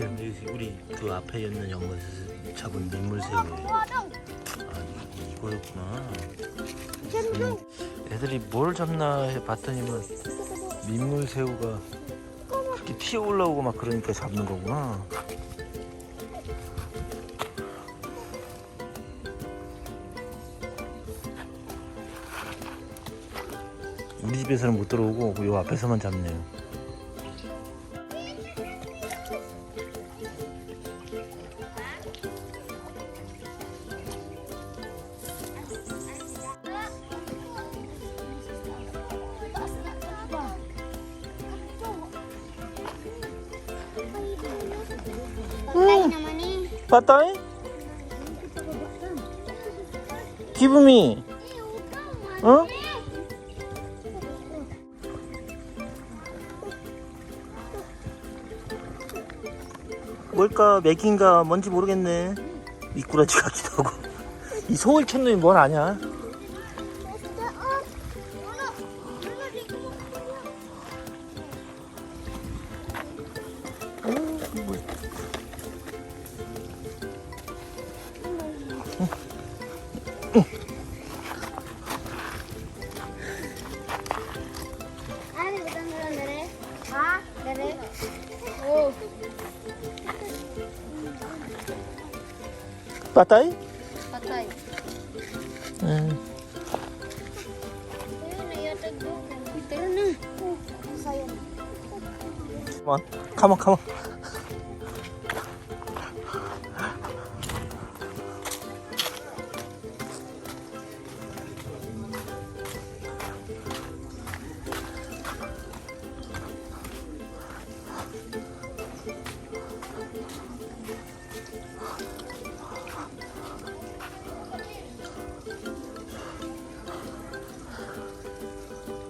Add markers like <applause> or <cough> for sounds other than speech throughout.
여기 우리 그 앞에 있는 연못에서 잡은 민물새우예요. 아 이- 이거였구나. 음, 애들이 뭘 잡나 해 봤더니만 민물새우가 이렇게 튀어 올라오고 막 그러니까 잡는 거구나. 우리 집에서는 못 들어오고 요 앞에서만 잡네요. Patay? 기분이 어? 뭘까? 맥인가? 뭔지 모르겠네. 미꾸라지 같기도 하고. 이 소울 캔놈이 뭔 아냐 빠따이? Patay. 응. Ayun, nayatag doon. Tara na. Oh, sayo. 가만 가만 가만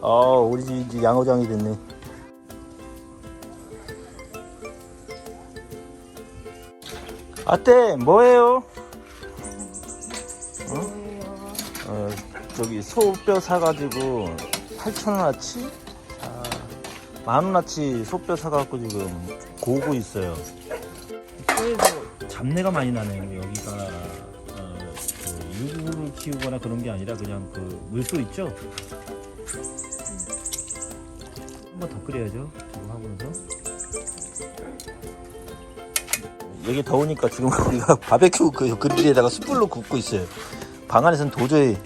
어 우리 집 이제 양어장이 됐네 아떼 뭐해요? 어? 어, 저기 소뼈 사가지고 8천원어치? 아, 만원어치 소뼈 사갖고 지금 고고 있어요 잡내가 많이 나네요 여기가 어, 그 유구를 키우거나 그런 게 아니라 그냥 그 물소 있죠? 한번더 끓여야죠 저거 하고 나서 여기 더우니까 지금 우리가 <laughs> 바베큐 그 그릴에다가 숯불로 굽고 있어요. 방 안에서는 도저히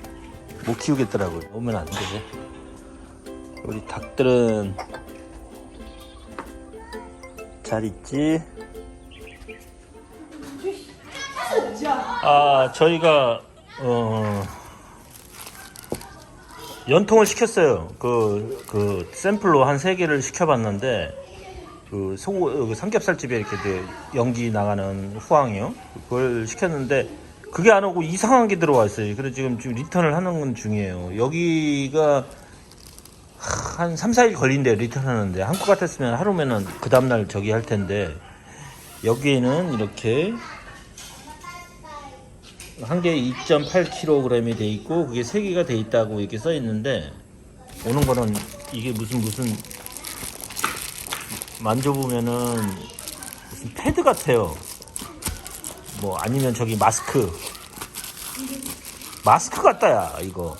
못 키우겠더라고요. 오면 안 돼. 우리 닭들은 잘 있지? 아 저희가 어 연통을 시켰어요. 그, 그 샘플로 한 세 개를 시켜봤는데 그 소, 그 삼겹살집에 이렇게 그 연기 나가는 후황이요. 그걸 시켰는데 그게 안 오고 이상한 게 들어와 있어요. 그래서 지금 지금 리턴을 하는 건 중이에요. 여기가 한 3, 4일 걸린대요. 리턴 하는데. 한국 같았으면 하루면은 그 다음날 저기 할 텐데 여기에는 이렇게 한 개에 2.8kg이 돼 있고 그게 3개가 돼 있다고 이렇게 써 있는데 오는 거는 이게 무슨 무슨 만져보면은 무슨 패드 같아요. 뭐 아니면 저기 마스크. 마스크 같다야 이거.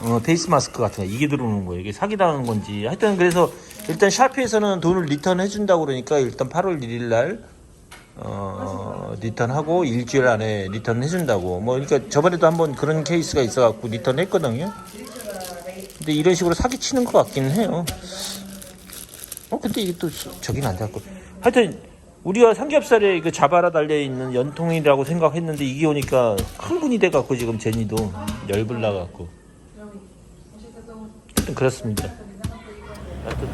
어 페이스 마스크 같은 거 이게 들어오는 거예요. 이게 사기 당한 건지. 하여튼 그래서 일단 샤피에서는 돈을 리턴 해준다고 그러니까 일단 8월 1일 날 어, 리턴하고 일주일 안에 리턴 해준다고. 뭐 그러니까 저번에도 한번 그런 케이스가 있어갖고 리턴 했거든요. 근데 이런 식으로 사기 치는 것 같기는 해요. 어 근데 이게 또 저긴 안 돼갖고 하여튼 우리가 삼겹살에 그 자바라 달려 있는 연통이라고 생각했는데 이게 오니까 흥분이 돼갖고 지금 제니도 열불 나갖고 하여튼 그렇습니다. 하여튼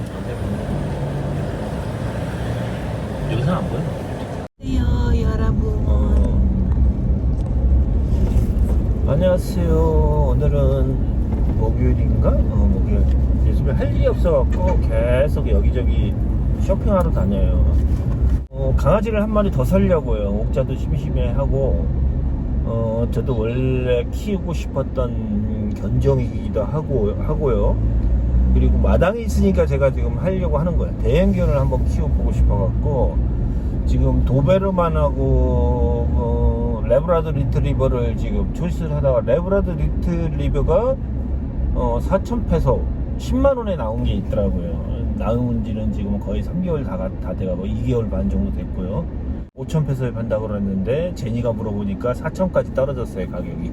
여기서 안 보여? 안녕하세요. 오늘은 목요일인가? 어, 목요일. 요즘에 할 일이 없어갖고 계속 여기저기 쇼핑하러 다녀요. 어, 강아지를 한 마리 더 살려고요. 옥자도 심심해하고, 어, 저도 원래 키우고 싶었던 견종이기도 하고, 하고요. 그리고 마당이 있으니까 제가 지금 하려고 하는 거예요. 대형견을 한번 키워보고 싶어갖고, 지금 도베르만하고 어, 레브라드 리트리버를 지금 초이스를 하다가 레브라드 리트리버가 어, 4,000페소 10만 원에 나온 게 있더라고요. 나온 지는 지금 거의 3개월 다, 가- 다 돼가고 2개월 반 정도 됐고요. 5,000페소에 판다고 그랬는데 제니가 물어보니까 4,000까지 떨어졌어요 가격이.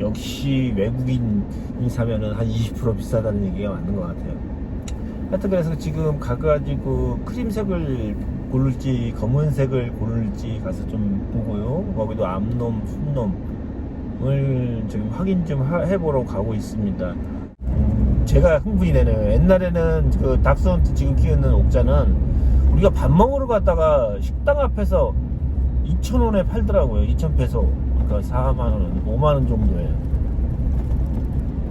역시 외국인이 사면은 한 20% 비싸다는 얘기가 맞는 것 같아요. 하여튼 그래서 지금 가가지고 크림색을 고를지 검은색을 고를지 가서 좀 보고요. 거기도 암놈, 순놈을 지금 확인 좀 하- 해보러 가고 있습니다. 음, 제가 흥분이 되네요. 옛날에는 그 닥스헌트 지금 키우는 옥자는 우리가 밥 먹으러 갔다가 식당 앞에서 2,000원에 팔더라고요. 2,000페소. 그러니까 4만원, 5만원 정도에.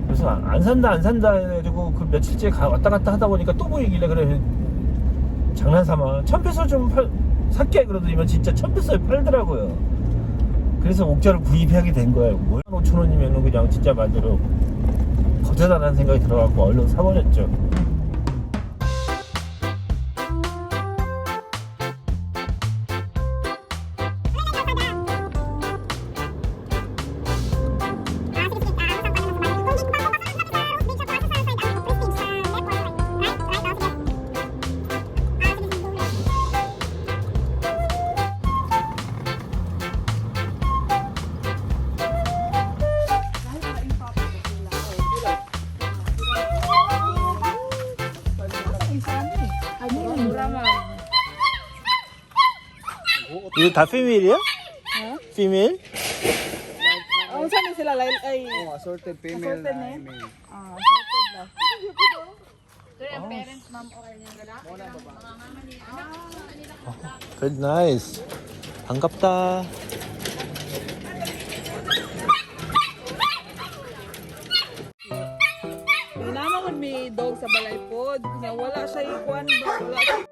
그래서 안 산다, 안 산다 해가지고 그 며칠째 가, 왔다 갔다 하다 보니까 또 보이길래 그래. 장난삼아. 1,000페소 좀 팔, 살게 그러더니만 진짜 1,000페소에 팔더라고요. 그래서 옥자를 구입하게 된 거예요. 뭐 5,000원이면 그냥 진짜 말대로 거저다라는 생각이 들어갖고 얼른 사버렸죠. 이거 다 피밀이야? 피밀? Ang saan sila lay ay Oh, assorted female Assorted na eh? male. ah sorted na. Very nice. 반갑다. Naman ko may dog sa balay pod na wala siya ikuan ba wala siya.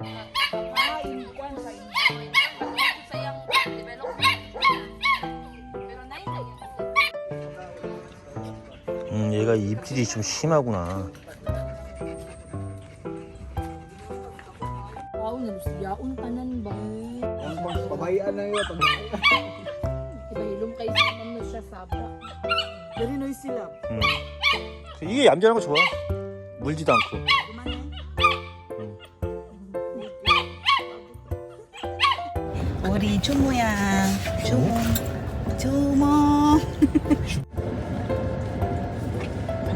얘가 입질이 좀 심하구나. Wow, nalusyaon ka nan ba? Ang pang- pabayaan na yun. Pag Diba hilom kayo sa naman siya sabra. Very noisy sila. 음. 이게 얌전한 거 좋아. 물지도 않고. 우리 주모야. 주모. 주모.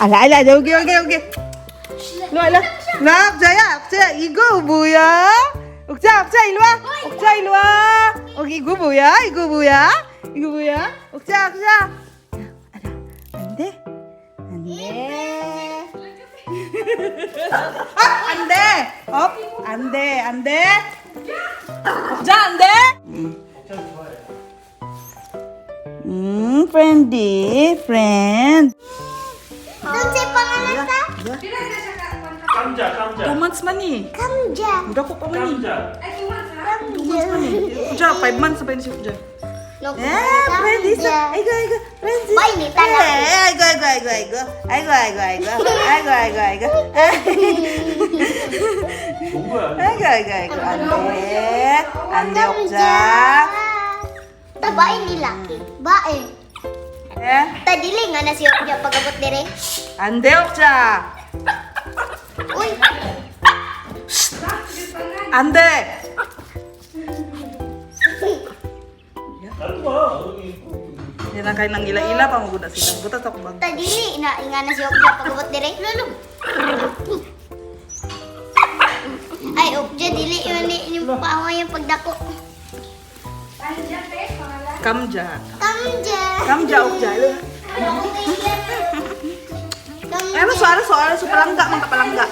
Ala, ala, okay, okay, okay. Lo, ala. Nak, Jaya, Jaya, igo, buya. Ukja, ukja, ilwa. Ukja, ilwa. Okay, igo, buya, igo, buya. Igo, buya. Ukja, ukja. Ada, ande. Ande. ah, ande. Op, ande, ande. Ukja, ande. Hmm, friendly, friend. months man eh. Kamja. Udah kok kamu nih. Two months man eh. Udah five months sampai sih udah. Eh, Francis, ayo ayo Francis. Boy ni tanah. Eh, ayo ayo ayo ayo. Ayo ayo ayo. Ayo ayo ayo. Ayo ayo ayo. Ande, ande okja. Tabae ni laki. Bae. Eh. Tadi lingan na siya pagabot dire. Ande okja. 안 돼. Hindi na kayo nang ila-ila pa maguda sila. Buta sa kubag. Ta dili na inga na si Okja pagubot dire. Lulog. Ay Okja dili yun ni yung pawa yung pagdako. Kamja. Kamja. Kamja Okja. Kamja. Ano so ano so ano so palangga man kapalangga.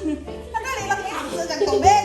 Nadali lang yan sa nagtubig.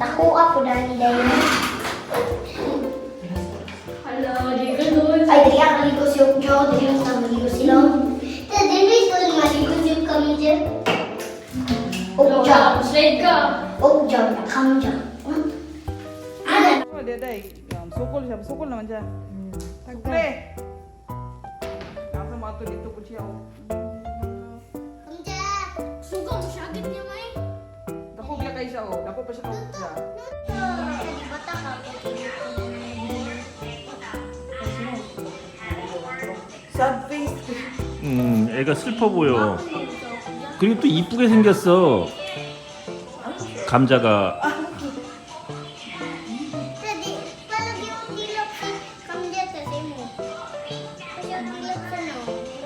Aku hmm. aku dahil dahil. Hello, dito doon. Ay, dili ang maligos yung Joe, dili ang maligos sila. Tadi dili ito ang maligos yung kami dyan. Ogjam. Slide ka. Ogjam, nakamjam. Ana. Oh, deday. Sukol siya, sukol naman siya. Sukle. Siya. Oh. Dako pa siya kawag siya. Sad face. 음, 애가 슬퍼 보여. 그리고 또 이쁘게 생겼어. 감자가. Palagi yung tilok si Kamja sa simo. Kasi yung tilok sa no.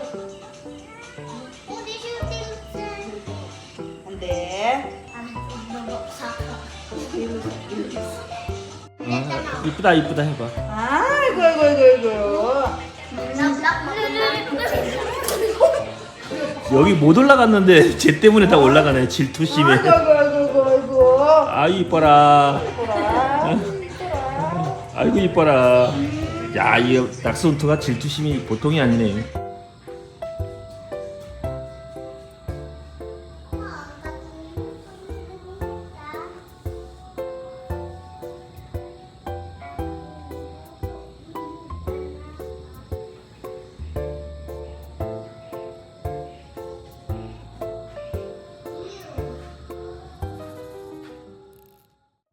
이쁘다 이쁘다 해봐. Go, go. Nablak mo 여기 못 올라갔는데 쟤 때문에 다 올라가네. 질투심에. Go, go, go, go, go. 아 이뻐라. 아이고 이뻐라. 야, 이 닥스훈트가 질투심이 보통이 아니네.